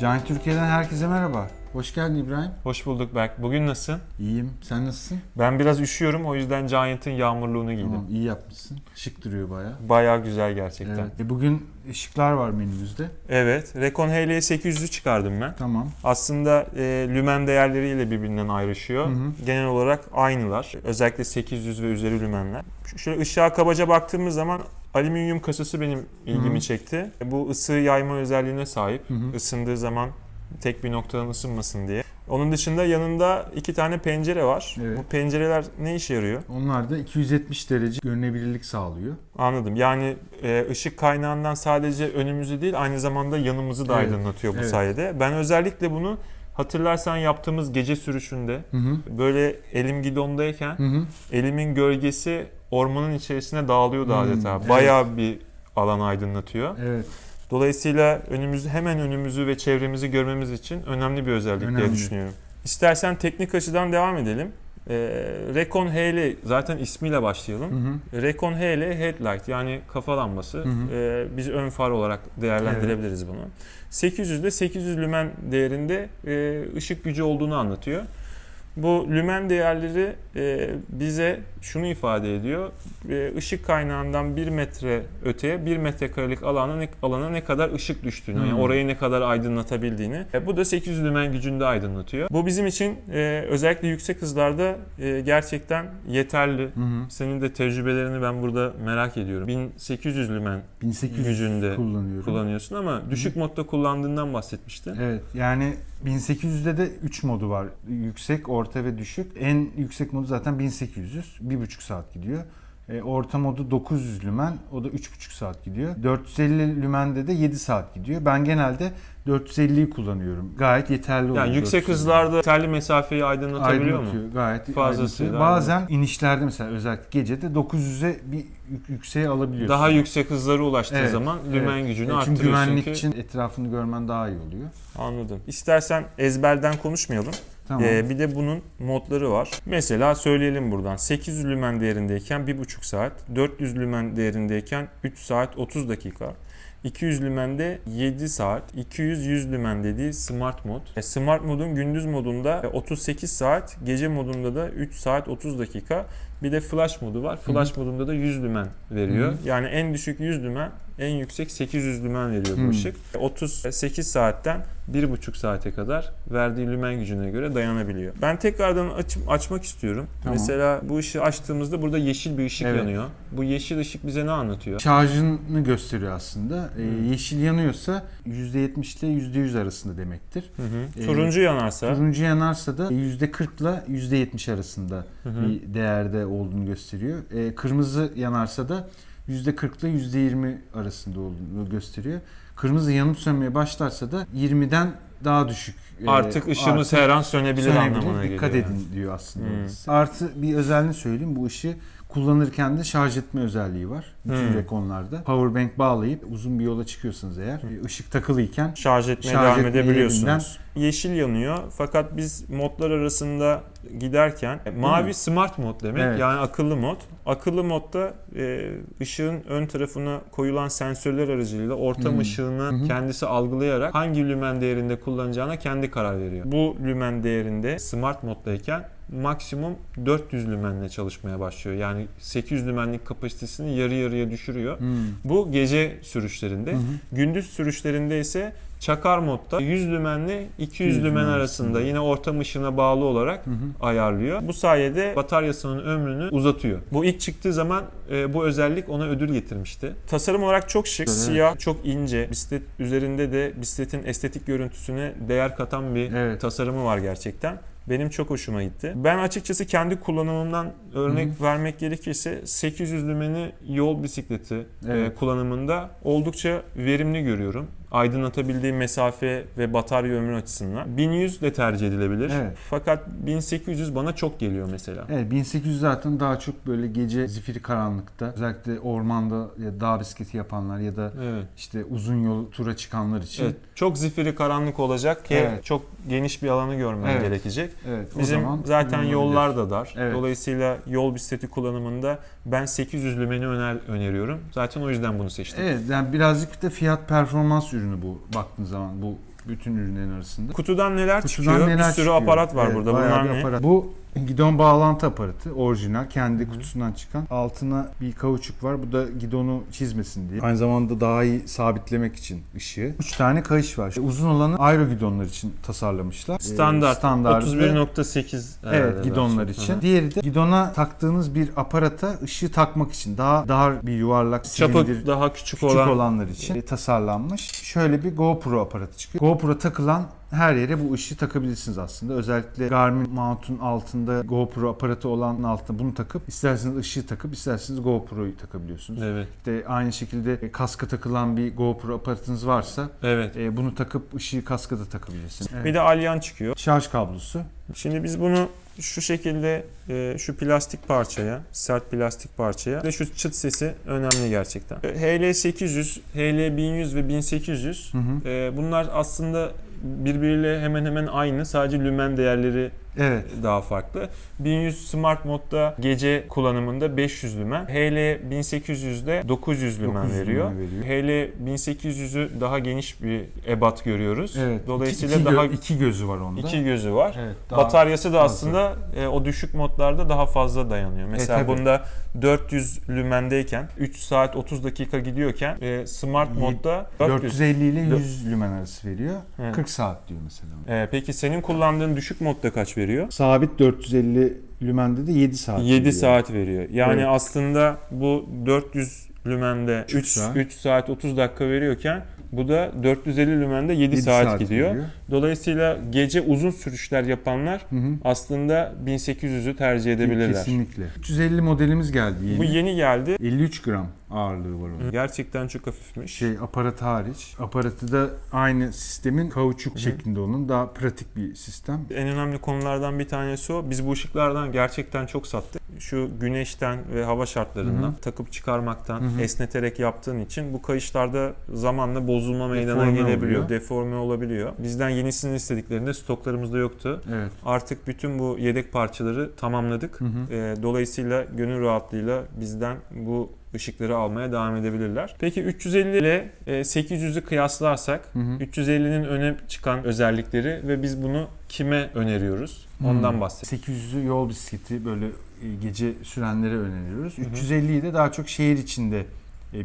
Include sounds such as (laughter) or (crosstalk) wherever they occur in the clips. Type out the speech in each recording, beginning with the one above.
Can Türkiye'den herkese merhaba. Hoş geldin İbrahim. Hoş bulduk Berk. Bugün nasılsın? İyiyim. Sen nasılsın? Ben biraz üşüyorum o yüzden Giant'ın yağmurluğunu giydim. Tamam, iyi yapmışsın. Şık duruyor baya. Bayağı güzel gerçekten. Evet. E, bugün ışıklar var menümüzde. Evet. Recon HL 800'ü çıkardım ben. Tamam. Aslında e, lümen değerleriyle birbirinden ayrışıyor. Hı hı. Genel olarak aynılar. Özellikle 800 ve üzeri lümenler. Şöyle ışığa kabaca baktığımız zaman alüminyum kasası benim ilgimi Hı hı. çekti. Bu ısı yayma özelliğine sahip. Hı hı. Isındığı zaman tek bir noktadan ısınmasın diye. Onun dışında yanında iki tane pencere var. Evet. Bu pencereler ne işe yarıyor? Onlar da 270 derece görünebilirlik sağlıyor. Anladım. Yani e, ışık kaynağından sadece önümüzü değil aynı zamanda yanımızı da Evet, aydınlatıyor bu evet. sayede. Ben özellikle bunu hatırlarsan yaptığımız gece sürüşünde Hı hı. böyle elim gidondayken Hı hı. elimin gölgesi ormanın içerisine dağılıyordu Hmm, adeta. evet. Bayağı bir alan aydınlatıyor. Evet. Dolayısıyla önümüzü hemen önümüzü ve çevremizi görmemiz için önemli bir özellik diye Önemli. düşünüyorum. İstersen teknik açıdan devam edelim. Ee, Recon HL zaten ismiyle başlayalım. Hı hı. Recon HL headlight yani kafa lambası. Hı hı. Ee, biz ön far olarak değerlendirebiliriz bunu. 800'de 800 lümen değerinde e, ışık gücü olduğunu anlatıyor. Bu lümen değerleri e, bize şunu ifade ediyor. E, ışık kaynağından 1 metre öteye 1 metrekarelik alana ne, alana ne kadar ışık düştüğünü, yani Hmm. orayı ne kadar aydınlatabildiğini. E, bu da 800 lümen gücünde aydınlatıyor. Bu bizim için e, özellikle yüksek hızlarda e, gerçekten yeterli. Hı. Senin de tecrübelerini ben burada merak ediyorum. 1800 lümen 1800 gücünde kullanıyorsun ama düşük modda kullandığından bahsetmiştin. Evet yani 1800'de de 3 modu var. Yüksek, orta ve düşük. En yüksek modu zaten 1800. 1,5 saat gidiyor. E, orta modu 900 lümen. O da 3,5 saat gidiyor. 450 lümende de 7 saat gidiyor. Ben genelde 450'yi kullanıyorum. Gayet yeterli oluyor. Yani yüksek 450. hızlarda yeterli mesafeyi aydınlatabiliyor mu? Aydınlatıyor. Gayet Fazlasıyla aydınlatıyor. Bazen inişlerde mesela özellikle gecede 900'e bir yük- yükseğe alabiliyorsun. Daha yüksek hızlara ulaştığı Evet, zaman lümen evet. gücünü E, Çünkü arttırıyorsun güvenlik ki. için etrafını görmen daha iyi oluyor. Anladım. İstersen ezberden konuşmayalım. Tamam. Ee, bir de bunun modları var. Mesela söyleyelim buradan. 800 lümen değerindeyken 1,5 saat, 400 lümen değerindeyken 3 saat 30 dakika. 200 lümende 7 saat, 200 100 lümen dediği smart mod. E, smart modun gündüz modunda e, 38 saat, gece modunda da 3 saat 30 dakika. Bir de flash modu var. Flash modunda da 100 lümen veriyor. Hı Yani en düşük 100 lümen, en yüksek 800 lümen veriyor bu ışık. 38 saatten 1,5 saate kadar verdiği lümen gücüne göre dayanabiliyor. Ben tekrardan aç, açmak istiyorum. Tamam. Mesela bu ışığı açtığımızda burada yeşil bir ışık Evet. yanıyor. Bu yeşil ışık bize ne anlatıyor? Şarjını gösteriyor aslında. Ee, yeşil yanıyorsa %70 ile %100 arasında demektir. Hı hı. Ee, Turuncu yanarsa Turuncu yanarsa da %40 ile %70 arasında Hı hı. bir değerde olduğunu gösteriyor. Ee, kırmızı yanarsa da %40 ile %20 arasında olduğunu gösteriyor. Kırmızı yanıp sönmeye başlarsa da 20'den daha düşük. e, artık ışığımız her an sönebilir, sönebilir. anlamına geliyor. Dikkat yani. edin diyor aslında. Hmm. Artı bir özelliğini söyleyeyim. Bu ışığı kullanırken de şarj etme özelliği var. Bütün Hmm. rekonlarda. Powerbank bağlayıp uzun bir yola çıkıyorsunuz eğer. e, ışık takılıyken Şarj etmeye Şarj devam etme edebiliyorsunuz. Yeşil yanıyor fakat biz modlar arasında giderken e, mavi mi? smart mod demek Evet. yani akıllı mod. Akıllı modda e, ışığın ön tarafına koyulan sensörler aracılığıyla ortam Hmm. ışığını hı. kendisi algılayarak hangi lümen değerinde kullanacağına kendi karar veriyor. Bu lümen değerinde smart moddayken maksimum 400 lümenle çalışmaya başlıyor. Yani 800 lümenlik kapasitesini yarı yarıya düşürüyor. Hmm. Bu gece sürüşlerinde. Hı hı. Gündüz sürüşlerinde ise çakar modda 100 lümenle 200 200 lümen arasında. yine ortam ışığına bağlı olarak Hı hı. ayarlıyor. Bu sayede bataryasının ömrünü uzatıyor. Bu ilk çıktığı zaman e, bu özellik ona ödül getirmişti. Tasarım olarak çok şık, Evet. siyah, çok ince. Bisiklet üzerinde de bisikletin estetik görüntüsüne değer katan bir Evet. tasarımı var gerçekten. Benim çok hoşuma gitti. Ben açıkçası kendi kullanımımdan örnek Hı vermek gerekirse 800 lümeni yol bisikleti Evet. e, kullanımında oldukça verimli görüyorum. Aydınlatabildiği mesafe ve batarya ömrü açısından. 1100 de tercih edilebilir. Evet. Fakat 1800 bana çok geliyor mesela. Evet 1800 zaten daha çok böyle gece zifiri karanlıkta özellikle ormanda ya dağ bisikleti yapanlar ya da Evet. işte uzun yol tura çıkanlar için. Evet, çok zifiri karanlık olacak ki Evet. çok geniş bir alanı görmen Evet. gerekecek. Evet, o Bizim zaman zaten yollar da dar. Evet. Dolayısıyla yol bisikleti kullanımında ben 800 lümeni öner öneriyorum. Zaten o yüzden bunu seçtim. Evet yani birazcık da fiyat performans ürünü bu baktığın zaman bu bütün ürünlerin arasında. Kutudan neler Kutudan çıkıyor? neler bir sürü çıkıyor? aparat var Evet, burada. bayağı Bunlar bir ne? aparat. Bu gidon bağlantı aparatı orijinal kendi kutusundan çıkan. Altına bir kauçuk var. Bu da gidonu çizmesin diye. Aynı zamanda daha iyi sabitlemek için ışığı. 3 tane kayış var. Uzun olanı aero gidonlar için tasarlamışlar. Ee, Standart. standardı. 31.8 herhalde Evet gidonlar için. Hı hı. Diğeri de gidona taktığınız bir aparata ışığı takmak için. Daha dar bir yuvarlak Çapı silindir daha küçük, küçük olan olanlar için tasarlanmış. Şöyle bir GoPro aparatı çıkıyor. GoPro takılan her yere bu ışığı takabilirsiniz aslında. Özellikle Garmin mount'un altında GoPro aparatı olanın altına bunu takıp isterseniz ışığı takıp isterseniz GoPro'yu takabiliyorsunuz. Evet. İşte aynı şekilde e, kaska takılan bir GoPro aparatınız varsa Evet. e, bunu takıp ışığı kaska da takabilirsiniz. Bir de alyan çıkıyor. şarj kablosu. Şimdi biz bunu şu şekilde e, şu plastik parçaya, sert plastik parçaya ve şu çıt sesi önemli gerçekten. HL800, HL1100 ve 1800 Hı hı. e, bunlar aslında birbiriyle hemen hemen aynı. Sadece lümen değerleri Evet. daha farklı. 1100 Smart Mode'da gece kullanımında 500 lümen. HL 1800'de 900 lümen 900 veriyor. veriyor. HL 1800'ü daha geniş bir ebat görüyoruz. Evet. Dolayısıyla iki, iki daha gö- iki gözü var onda. iki gözü var. Evet, daha- Bataryası da aslında e, o düşük modlarda daha fazla dayanıyor. Mesela tabii. bunda 400 lümendeyken 3 saat 30 dakika gidiyorken e, Smart modda 400. 450 ile 100 lümen arası veriyor. Evet. 40 saat diyor mesela. E, peki senin kullandığın düşük modda kaç veriyor? Sabit 450 lümende de 7 saat 7 veriyor. saat veriyor. Yani Evet. aslında bu 400 lümende 3 Üç saat. 3 saat 30 dakika veriyorken bu da 450 lümende 7, Yedi saat, gidiyor. veriyor. Dolayısıyla gece uzun sürüşler yapanlar Hı hı. aslında 1800'ü tercih edebilirler. Kesinlikle. 350 modelimiz geldi yeni. Bu yeni geldi. 53 gram ağırlığı var onun. Gerçekten çok hafifmiş. Şey aparat hariç. Aparatı da aynı sistemin kauçuk Hı hı. şeklinde onun. Daha pratik bir sistem. En önemli konulardan bir tanesi o. Biz bu ışıklardan gerçekten çok sattık. Şu güneşten ve hava şartlarından Hı hı. takıp çıkarmaktan, Hı hı. esneterek yaptığın için bu kayışlarda zamanla bozulma meydana Deforme gelebiliyor, oluyor. deforme olabiliyor. Bizden yenisini istediklerinde stoklarımızda yoktu. Evet. Artık bütün bu yedek parçaları tamamladık. Hı hı. Ee, dolayısıyla gönül rahatlığıyla bizden bu ışıkları almaya devam edebilirler. Peki 350 ile e, 800'ü kıyaslarsak Hı hı. 350'nin öne çıkan özellikleri ve biz bunu kime öneriyoruz? Ondan Hmm. bahsedelim. 800'ü yol bisikleti böyle e, gece sürenlere öneriyoruz. Hı hı. 350'yi de daha çok şehir içinde e,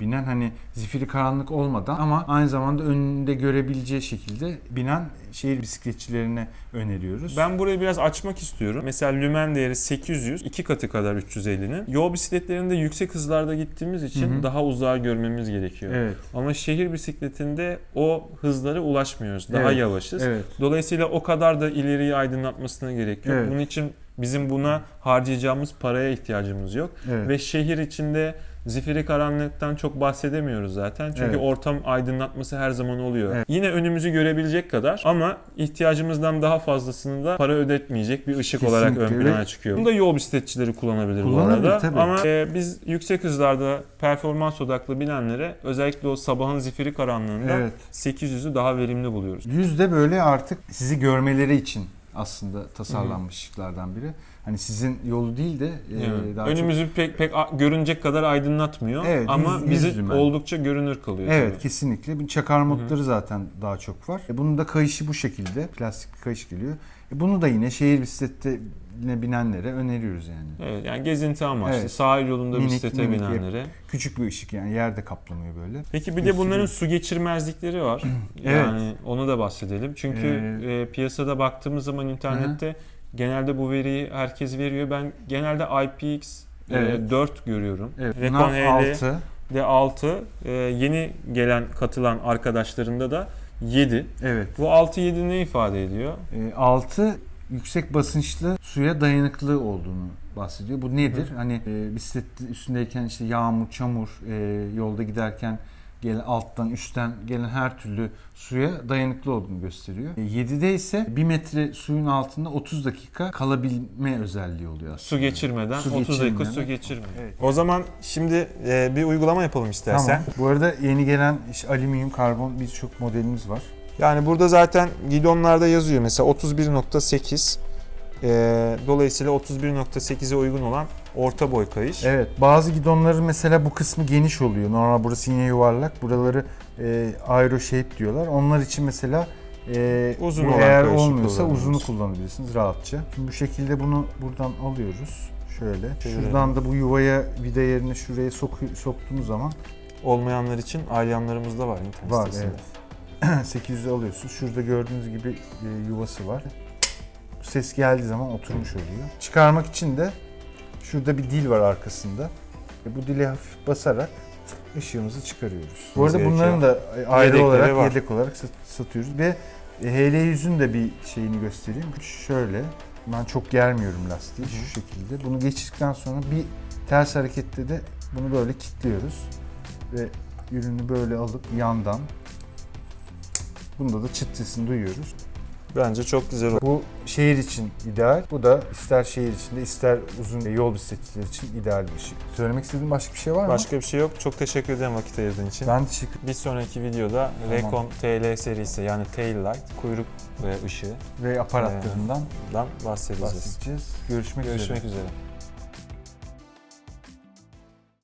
binen hani zifiri karanlık olmadan ama aynı zamanda önünde görebileceği şekilde binen şehir bisikletçilerine öneriyoruz. Ben burayı biraz açmak istiyorum. Mesela lümen değeri 800, iki katı kadar 350'nin. Yol bisikletlerinde yüksek hızlarda gittiğimiz için Hı hı. daha uzağa görmemiz gerekiyor. Evet. Ama şehir bisikletinde o hızlara ulaşmıyoruz. Daha Evet. yavaşız. Evet. Dolayısıyla o kadar da ileriyi aydınlatmasına gerek yok. Evet. Bunun için bizim buna harcayacağımız paraya ihtiyacımız yok. Evet. Ve şehir içinde zifiri karanlıktan çok bahsedemiyoruz zaten. Çünkü Evet. ortam aydınlatması her zaman oluyor. Evet. Yine önümüzü görebilecek kadar ama ihtiyacımızdan daha fazlasını da para ödetmeyecek bir ışık olarak ön Kesinlikle. plana çıkıyor. Bunu da yol bisikletçileri kullanabilir, Kullanabilir, bu arada. tabii. Ama e, biz yüksek hızlarda performans odaklı bilenlere özellikle o sabahın zifiri karanlığında Evet. 800'ü daha verimli buluyoruz. Yüz de böyle artık sizi görmeleri için aslında tasarlanmış ışıklardan biri. Hani sizin yolu değil de e, Evet. daha çok Önümüzü pek pek a- görünecek kadar aydınlatmıyor Evet, ama yüz- bizi yüz lümen. oldukça görünür kılıyor. Evet tabii. kesinlikle. Bir çakar modları zaten daha çok var. E, bunun da kayışı bu şekilde. Plastik kayış geliyor. E, bunu da yine şehir bisikletine binenlere öneriyoruz yani. Evet yani gezinti amaçlı Evet. sahil yolunda Minik, bisiklete minik binenlere. Küçük bir ışık yani yerde kaplanıyor böyle. Peki bir de bunların su geçirmezlikleri var. (clears throat) Evet. Yani onu da bahsedelim. Çünkü e, piyasada baktığımız zaman internette genelde bu veriyi herkes veriyor. Ben genelde IPX e, Evet. 4 görüyorum. Evet. Recon Bunlar HL 6. de 6. E, yeni gelen katılan arkadaşlarında da 7. Evet. Bu 6-7 ne ifade ediyor? E, 6 yüksek basınçlı suya dayanıklı olduğunu bahsediyor. Bu nedir? Hani e, bisiklet üstündeyken işte yağmur, çamur, e, yolda giderken gelen alttan, üstten gelen her türlü suya dayanıklı olduğunu gösteriyor. E, 7'de ise 1 metre suyun altında 30 dakika kalabilme özelliği oluyor aslında. Su geçirmeden, Su 30 dakika su geçirmeden. Evet. O zaman şimdi e, bir uygulama yapalım istersen. Tamam. Bu arada yeni gelen işte alüminyum, karbon birçok modelimiz var. Yani burada zaten gidonlarda yazıyor mesela 31.8 e, dolayısıyla 31.8'e uygun olan orta boy kayış. Evet. Bazı gidonların mesela bu kısmı geniş oluyor. Normal burası yine yuvarlak. Buraları e, aero shape diyorlar. Onlar için mesela Ee, Uzun bu olan eğer olmuyorsa uzunu kullanabilirsiniz rahatça. Şimdi bu şekilde bunu buradan alıyoruz. Şöyle. Çevirelim. Şuradan da bu yuvaya vida yerini şuraya soku- soktuğumuz zaman Olmayanlar için alyanlarımız da var internet var sitesinde. evet. (clears throat) 800'ü alıyorsunuz. Şurada gördüğünüz gibi e, yuvası var. Bu ses geldiği zaman oturmuş oluyor. Çıkarmak için de şurada bir dil var arkasında. E, bu dile hafif basarak ışığımızı çıkarıyoruz. Bu arada bunların da ayrı olarak var. yedek olarak sat- satıyoruz ve e, HL100'ün de bir şeyini göstereyim. Şöyle ben çok germiyorum lastiği şu şekilde. Bunu geçirdikten sonra bir ters harekette de bunu böyle kilitliyoruz ve ürünü böyle alıp yandan bunda da çıt sesini duyuyoruz. Bence çok güzel oldu. Bu şehir için ideal. Bu da ister şehir içinde ister uzun yol bisikletçiler için ideal bir ışık. Söylemek istediğin başka bir şey var mı? Başka bir şey yok. Çok teşekkür ederim vakit ayırdığın için. Ben teşekkür Bir sonraki videoda Recon TL serisi yani tail light, kuyruk ve ışığı ve aparatlarından dan bahsedeceğiz. bahsedeceğiz. Görüşmek, üzere. Görüşmek üzere.